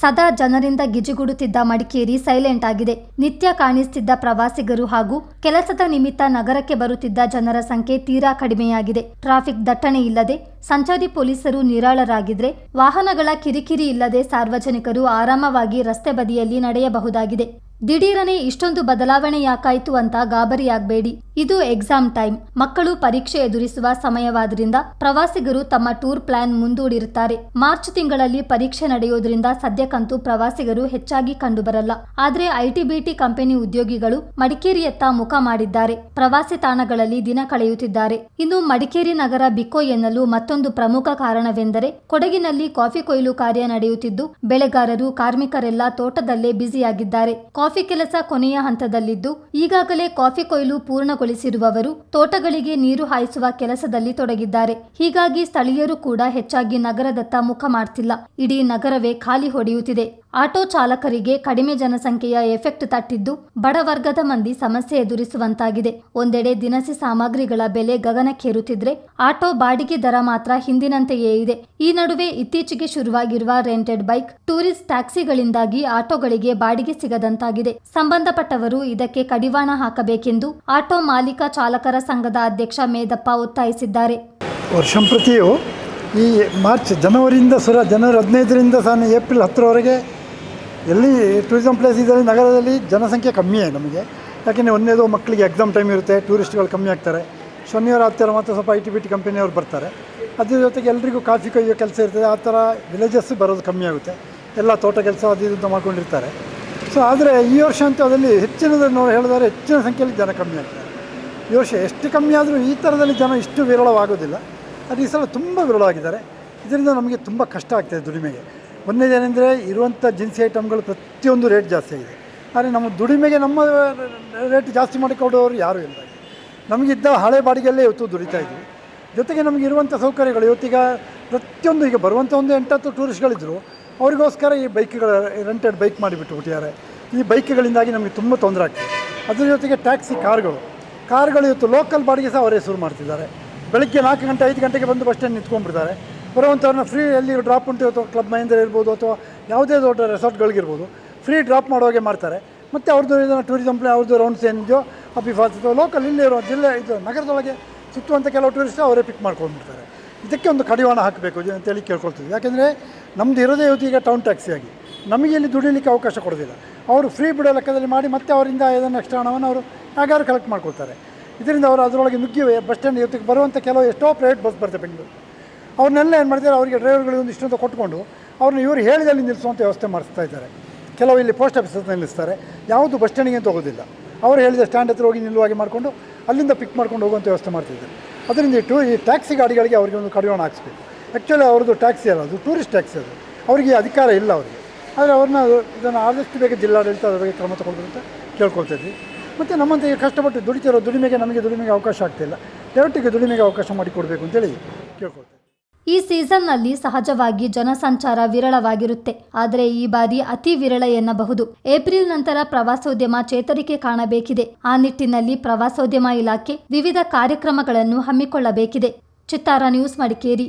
ಸದಾ ಜನರಿಂದ ಗಿಜಿಗುಡುತ್ತಿದ್ದ ಮಡಿಕೇರಿ ಸೈಲೆಂಟ್ ಆಗಿದೆ. ನಿತ್ಯ ಕಾಣಿಸ್ತಿದ್ದ ಪ್ರವಾಸಿಗರು ಹಾಗೂ ಕೆಲಸದ ನಿಮಿತ್ತ ನಗರಕ್ಕೆ ಬರುತ್ತಿದ್ದ ಜನರ ಸಂಖ್ಯೆ ತೀರಾ ಕಡಿಮೆಯಾಗಿದೆ. ಟ್ರಾಫಿಕ್ ದಟ್ಟಣೆ ಇಲ್ಲದೆ ಸಂಚಾರಿ ಪೊಲೀಸರು ನಿರಾಳರಾಗಿದ್ರೆ ವಾಹನಗಳ ಕಿರಿಕಿರಿ ಇಲ್ಲದೆ ಸಾರ್ವಜನಿಕರು ಆರಾಮವಾಗಿ ರಸ್ತೆ ಬದಿಯಲ್ಲಿ ನಡೆಯಬಹುದಾಗಿದೆ. ದಿಢೀರನೆ ಇಷ್ಟೊಂದು ಬದಲಾವಣೆ ಯಾಕಾಯಿತು ಅಂತ ಗಾಬರಿಯಾಗಬೇಡಿ. ಇದು ಎಕ್ಸಾಮ್ ಟೈಮ್. ಮಕ್ಕಳು ಪರೀಕ್ಷೆ ಎದುರಿಸುವ ಸಮಯವಾದ್ರಿಂದ ಪ್ರವಾಸಿಗರು ತಮ್ಮ ಟೂರ್ ಪ್ಲಾನ್ ಮುಂದೂಡಿರುತ್ತಾರೆ. ಮಾರ್ಚ್ ತಿಂಗಳಲ್ಲಿ ಪರೀಕ್ಷೆ ನಡೆಯೋದ್ರಿಂದ ಸದ್ಯಕ್ಕಂತೂ ಪ್ರವಾಸಿಗರು ಹೆಚ್ಚಾಗಿ ಕಂಡುಬರಲ್ಲ. ಆದ್ರೆ ಐಟಿ ಬಿಟಿ ಕಂಪನಿ ಉದ್ಯೋಗಿಗಳು ಮಡಿಕೇರಿಯತ್ತ ಮುಖ ಮಾಡಿದ್ದಾರೆ. ಪ್ರವಾಸಿ ತಾಣಗಳಲ್ಲಿ ದಿನ ಕಳೆಯುತ್ತಿದ್ದಾರೆ. ಇನ್ನು ಮಡಿಕೇರಿ ನಗರ ಬಿಕೋ ಎನ್ನಲು ಮತ್ತೊಂದು ಪ್ರಮುಖ ಕಾರಣವೆಂದರೆ ಕೊಡಗಿನಲ್ಲಿ ಕಾಫಿ ಕೊಯ್ಲು ಕಾರ್ಯ ನಡೆಯುತ್ತಿದ್ದು, ಬೆಳೆಗಾರರು, ಕಾರ್ಮಿಕರೆಲ್ಲ ತೋಟದಲ್ಲೇ ಬ್ಯುಸಿಯಾಗಿದ್ದಾರೆ. ಕಾಫಿ ಕೆಲಸ ಕೊನೆಯ ಹಂತದಲ್ಲಿದ್ದು, ಈಗಾಗಲೇ ಕಾಫಿ ಕೊಯ್ಲು ಪೂರ್ಣಗೊಳಿಸಿರುವವರು ತೋಟಗಳಿಗೆ ನೀರು ಹಾಯಿಸುವ ಕೆಲಸದಲ್ಲಿ ತೊಡಗಿದ್ದಾರೆ. ಹೀಗಾಗಿ ಸ್ಥಳೀಯರು ಕೂಡ ಹೆಚ್ಚಾಗಿ ನಗರದತ್ತ ಮುಖ ಮಾಡ್ತಿಲ್ಲ. ಇಡೀ ನಗರವೇ ಖಾಲಿ ಹೊಡೆಯುತ್ತಿದೆ. ಆಟೋ ಚಾಲಕರಿಗೆ ಕಡಿಮೆ ಜನಸಂಖ್ಯೆಯ ಎಫೆಕ್ಟ್ ತಟ್ಟಿದ್ದು ಬಡವರ್ಗದ ಮಂದಿ ಸಮಸ್ಯೆ ಎದುರಿಸುವಂತಾಗಿದೆ. ಒಂದೆಡೆ ದಿನಸಿ ಸಾಮಗ್ರಿಗಳ ಬೆಲೆ ಗಗನಕ್ಕೇರುತ್ತಿದ್ರೆ ಆಟೋ ಬಾಡಿಗೆ ದರ ಮಾತ್ರ ಹಿಂದಿನಂತೆಯೇ ಇದೆ. ಈ ನಡುವೆ ಇತ್ತೀಚೆಗೆ ಶುರುವಾಗಿರುವ ರೆಂಟೆಡ್ ಬೈಕ್, ಟೂರಿಸ್ಟ್ ಟ್ಯಾಕ್ಸಿಗಳಿಂದಾಗಿ ಆಟೋಗಳಿಗೆ ಬಾಡಿಗೆ ಸಿಗದಂತಾಗಿದೆ. ಸಂಬಂಧಪಟ್ಟವರು ಇದಕ್ಕೆ ಕಡಿವಾಣ ಹಾಕಬೇಕೆಂದು ಆಟೋ ಮಾಲೀಕ ಚಾಲಕರ ಸಂಘದ ಅಧ್ಯಕ್ಷ ಮೇದಪ್ಪ ಒತ್ತಾಯಿಸಿದ್ದಾರೆ. ಈ ಮಾರ್ಚ್ ಜನವರಿಯಿಂದ ಸುರ, ಜನವರಿ ಹದಿನೈದರಿಂದ ಸಹ ಏಪ್ರಿಲ್ ಹತ್ತರವರೆಗೆ ಎಲ್ಲಿ ಟೂರಿಸಮ್ ಪ್ಲೇಸ್ ಇದ್ದರೆ ನಗರದಲ್ಲಿ ಜನಸಂಖ್ಯೆ ಕಮ್ಮಿಯೇ ನಮಗೆ. ಯಾಕೆಂದರೆ ಒಂದೇದು ಮಕ್ಕಳಿಗೆ ಎಕ್ಸಾಮ್ ಟೈಮ್ ಇರುತ್ತೆ ಟೂರಿಸ್ಟ್ಗಳು ಕಮ್ಮಿ ಆಗ್ತಾರೆ. ಶನಿವಾರ ಹತ್ತಿರ ಮಾತ್ರ ಸ್ವಲ್ಪ ಐ ಟಿ ಬಿ ಟಿ ಕಂಪನಿಯವರು ಬರ್ತಾರೆ. ಅದ್ರ ಜೊತೆಗೆ ಎಲ್ಲರಿಗೂ ಕಾಫಿ ಕೊಯ್ಯೋ ಕೆಲಸ ಇರ್ತದೆ, ಆ ಥರ ವಿಲೇಜಸ್ ಬರೋದು ಕಮ್ಮಿ ಆಗುತ್ತೆ. ಎಲ್ಲ ತೋಟ ಕೆಲಸ ಅದು ಇದು ಮಾಡ್ಕೊಂಡಿರ್ತಾರೆ. ಸೊ ಆದರೆ ಈ ವರ್ಷ ಅಂತೂ ಅದರಲ್ಲಿ ಹೆಚ್ಚಿನದನ್ನು ನೋಡಿ ಹೇಳಿದರೆ ಹೆಚ್ಚಿನ ಸಂಖ್ಯೆಯಲ್ಲಿ ಜನ ಕಮ್ಮಿ ಆಗ್ತಾರೆ. ಈ ವರ್ಷ ಎಷ್ಟು ಕಮ್ಮಿ ಆದರೂ ಈ ಥರದಲ್ಲಿ ಜನ ಇಷ್ಟು ವಿರಳವಾಗೋದಿಲ್ಲ. ಅದು ಈ ಸಲ ತುಂಬ ವಿರಳವಾಗಿದ್ದಾರೆ. ಇದರಿಂದ ನಮಗೆ ತುಂಬ ಕಷ್ಟ ಆಗ್ತದೆ ದುಡಿಮೆಗೆ. ಒಂದನೇದೇನೆಂದರೆ ಇರುವಂಥ ಜಿನ್ಸಿ ಐಟಮ್ಗಳು ಪ್ರತಿಯೊಂದು ರೇಟ್ ಜಾಸ್ತಿ ಆಗಿದೆ. ಆದರೆ ನಮ್ಮ ದುಡಿಮೆಗೆ ನಮ್ಮ ರೇಟ್ ಜಾಸ್ತಿ ಮಾಡಿಕೊಡೋರು ಯಾರೂ ಇಲ್ಲ. ನಮಗಿದ್ದ ಹಳೆ ಬಾಡಿಗೆಯಲ್ಲೇ ಇವತ್ತು ದುಡಿತಾ ಇದ್ವಿ. ಜೊತೆಗೆ ನಮಗೆ ಇರುವಂಥ ಸೌಕರ್ಯಗಳು, ಇವತ್ತೀಗ ಪ್ರತಿಯೊಂದು ಈಗ ಬರುವಂಥ ಒಂದು ಎಂಟತ್ತು ಟೂರಿಸ್ಟ್ಗಳಿದ್ದರು ಅವರಿಗೋಸ್ಕರ ಈ ಬೈಕ್ಗಳ ರೆಂಟೆಡ್ ಬೈಕ್ ಮಾಡಿಬಿಟ್ಟು ಬಿಟ್ಟಿದ್ದಾರೆ ಈ ಬೈಕ್ಗಳಿಂದಾಗಿ ನಮಗೆ ತುಂಬ ತೊಂದರೆ ಆಗ್ತದೆ. ಅದ್ರ ಜೊತೆಗೆ ಟ್ಯಾಕ್ಸಿ ಕಾರ್ಗಳು. ಕಾರ್ಗಳು ಇವತ್ತು ಲೋಕಲ್ ಬಾಡಿಗೆ ಸಹ ಅವರೇ ಶುರು ಮಾಡ್ತಿದ್ದಾರೆ. ಬೆಳಗ್ಗೆ ನಾಲ್ಕು ಗಂಟೆ, ಐದು ಗಂಟೆಗೆ ಬಂದು ಬಸ್ ಸ್ಟ್ಯಾಂಡ್ ನಿಂತ್ಕೊಂಡ್ಬಿಡ್ತಾರೆ. ಬರುವಂಥವ್ರನ್ನ ಫ್ರೀ ಎಲ್ಲಿ ಡ್ರಾಪ್ ಉಂಟು ಅಥವಾ ಕ್ಲಬ್ ಮಹೇಂದ್ರ ಇರ್ಬೋದು ಅಥವಾ ಯಾವುದೇ ದೊಡ್ಡ ರೆಸಾರ್ಟ್ಗಳಿಗಿರ್ಬೋದು ಫ್ರೀ ಡ್ರಾಪ್ ಮಾಡೋಗೆ ಮಾಡ್ತಾರೆ. ಮತ್ತು ಅವ್ರದ್ದು ಇದನ್ನು ಟೂರಿಸಮ್ ಪ್ಲೇ ಅವ್ರದ್ದು ರೌಂಡ್ಸ್ ಏನಿದೆಯೋ ಅಪ್ಪಿ ಫಾಲ್ಸ್ ಅಥವಾ ಲೋಕಲ್ ಇಲ್ಲೇ ಇರೋ ಜಿಲ್ಲೆ, ಇದು ನಗರದೊಳಗೆ ಸುತ್ತುವಂಥ ಕೆಲವು ಟೂರಿಸ್ಟ್ ಅವರೇ ಪಿಕ್ ಮಾಡ್ಕೊಂಡ್ಬಿಡ್ತಾರೆ. ಇದಕ್ಕೆ ಒಂದು ಕಡಿವಾಣ ಹಾಕಬೇಕು ಅಂತೇಳಿ ಕೇಳ್ಕೊಳ್ತೀವಿ ಯಾಕೆಂದರೆ ನಮ್ಮದು ಇರೋದೇ ಇವತ್ತು ಈಗ ಟೌನ್ ಟ್ಯಾಕ್ಸಿಯಾಗಿ ನಮಗೆ ಇಲ್ಲಿ ದುಡಿಲಿಕ್ಕೆ ಅವಕಾಶ ಕೊಡೋದಿಲ್ಲ. ಅವರು ಫ್ರೀ ಬಿಡೋ ಲೆಕ್ಕದಲ್ಲಿ ಮಾಡಿ ಮತ್ತೆ ಅವರಿಂದ ಏದನ್ನು ಎಕ್ಸ್ಟ್ರಾ ಹಣವನ್ನು ಅವರು ಹೇಗಾದ್ರು ಕಲೆಕ್ಟ್ ಮಾಡ್ಕೊಳ್ತಾರೆ. ಇದರಿಂದ ಅವರು ಅದರೊಳಗೆ ನುಗ್ಗಿ ಬಸ್ ಸ್ಟ್ಯಾಂಡ್ ಇವತ್ತಿಗೆ ಬರುವಂಥ ಕೆಲವು ಎಷ್ಟೋ ಪ್ರೈವೇಟ್ ಬಸ್ ಬರ್ತವೆ ಬೆಂಗಳೂರು ಅವ್ರನ್ನೆಲ್ಲ ಏನು ಮಾಡ್ತಾರೆ ಅವರಿಗೆ ಡ್ರೈವರ್ಗಳಿಗೆ ಒಂದು ಇಷ್ಟೊಂದು ಕೊಟ್ಕೊಂಡು ಅವ್ರನ್ನ ಇವರು ಹೇಳಿದಲ್ಲಿ ನಿಲ್ಲಿಸುವಂಥ ವ್ಯವಸ್ಥೆ ಮಾಡಿಸ್ತಾ ಇದ್ದಾರೆ. ಕೆಲವು ಇಲ್ಲಿ ಪೋಸ್ಟ್ ಆಫೀಸ್ ಹತ್ರ ನಿಲ್ಲಿಸ್ತಾರೆ. ಯಾವುದು ಬಸ್ ಸ್ಟ್ಯಾಂಡಿಗೆ ಅಂತ ಹೋಗೋದಿಲ್ಲ. ಅವ್ರು ಹೇಳಿದ ಸ್ಟ್ಯಾಂಡ್ ಹತ್ರ ಹೋಗಿ ನಿಲ್ಲುವಾಗಿ ಮಾಡಿಕೊಂಡು ಅಲ್ಲಿಂದ ಪಿಕ್ ಮಾಡ್ಕೊಂಡು ಹೋಗುವಂಥ ವ್ಯವಸ್ಥೆ ಮಾಡ್ತಿದ್ದಾರೆ. ಅದರಿಂದ ಈ ಟೂ ಈ ಟ್ಯಾಕ್ಸಿ ಗಾಡಿಗಳಿಗೆ ಅವರಿಗೆ ಒಂದು ಕಡಿವಾಣ ಹಾಕ್ಸ್ಬೇಕು. ಆ್ಯಕ್ಚುಲಿ ಅವ್ರದ್ದು ಟ್ಯಾಕ್ಸಿ ಅಲ್ಲ, ಅದು ಟೂರಿಸ್ಟ್ ಟ್ಯಾಕ್ಸಿ ಅದು. ಅವರಿಗೆ ಅಧಿಕಾರ ಇಲ್ಲ ಅವರಿಗೆ. ಆದರೆ ಅವ್ರನ್ನ ಇದನ್ನು ಆದಷ್ಟು ಬೇಗ ಜಿಲ್ಲಾಡಳಿತ ಅದರ ಬಗ್ಗೆ ಕ್ರಮ ತಗೊಳ್ಬೇಕು ಅಂತ ಕೇಳ್ಕೊಳ್ತಿದ್ವಿ ಮತ್ತು ನಮ್ಮಂತೆ ಕಷ್ಟಪಟ್ಟು ದುಡಿತಿರೋ ದುಡಿಮೆಗೆ ನಮಗೆ ದುಡಿಮೆಗೆ ಅವಕಾಶ ಆಗ್ತಿಲ್ಲ. ದಯವಿಟ್ಟಿಗೆ ದುಡಿಮೆಗೆ ಅವಕಾಶ ಮಾಡಿಕೊಡ್ಬೇಕು ಅಂತೇಳಿ ಕೇಳ್ಕೊಳ್ತೇವೆ ಈ ಸೀಸನ್ನಲ್ಲಿ ಸಹಜವಾಗಿ ಜನಸಂಚಾರ ವಿರಳವಾಗಿರುತ್ತೆ. ಆದರೆ ಈ ಬಾರಿ ಅತಿ ವಿರಳ ಎನ್ನಬಹುದು. ಏಪ್ರಿಲ್ ನಂತರ ಪ್ರವಾಸೋದ್ಯಮ ಚೇತರಿಕೆ ಕಾಣಬೇಕಿದೆ. ಆ ನಿಟ್ಟಿನಲ್ಲಿ ಪ್ರವಾಸೋದ್ಯಮ ಇಲಾಖೆ ವಿವಿಧ ಕಾರ್ಯಕ್ರಮಗಳನ್ನು ಹಮ್ಮಿಕೊಳ್ಳಬೇಕಿದೆ. ಚಿತ್ತಾರ ನ್ಯೂಸ್ ಮಡಿಕೇರಿ.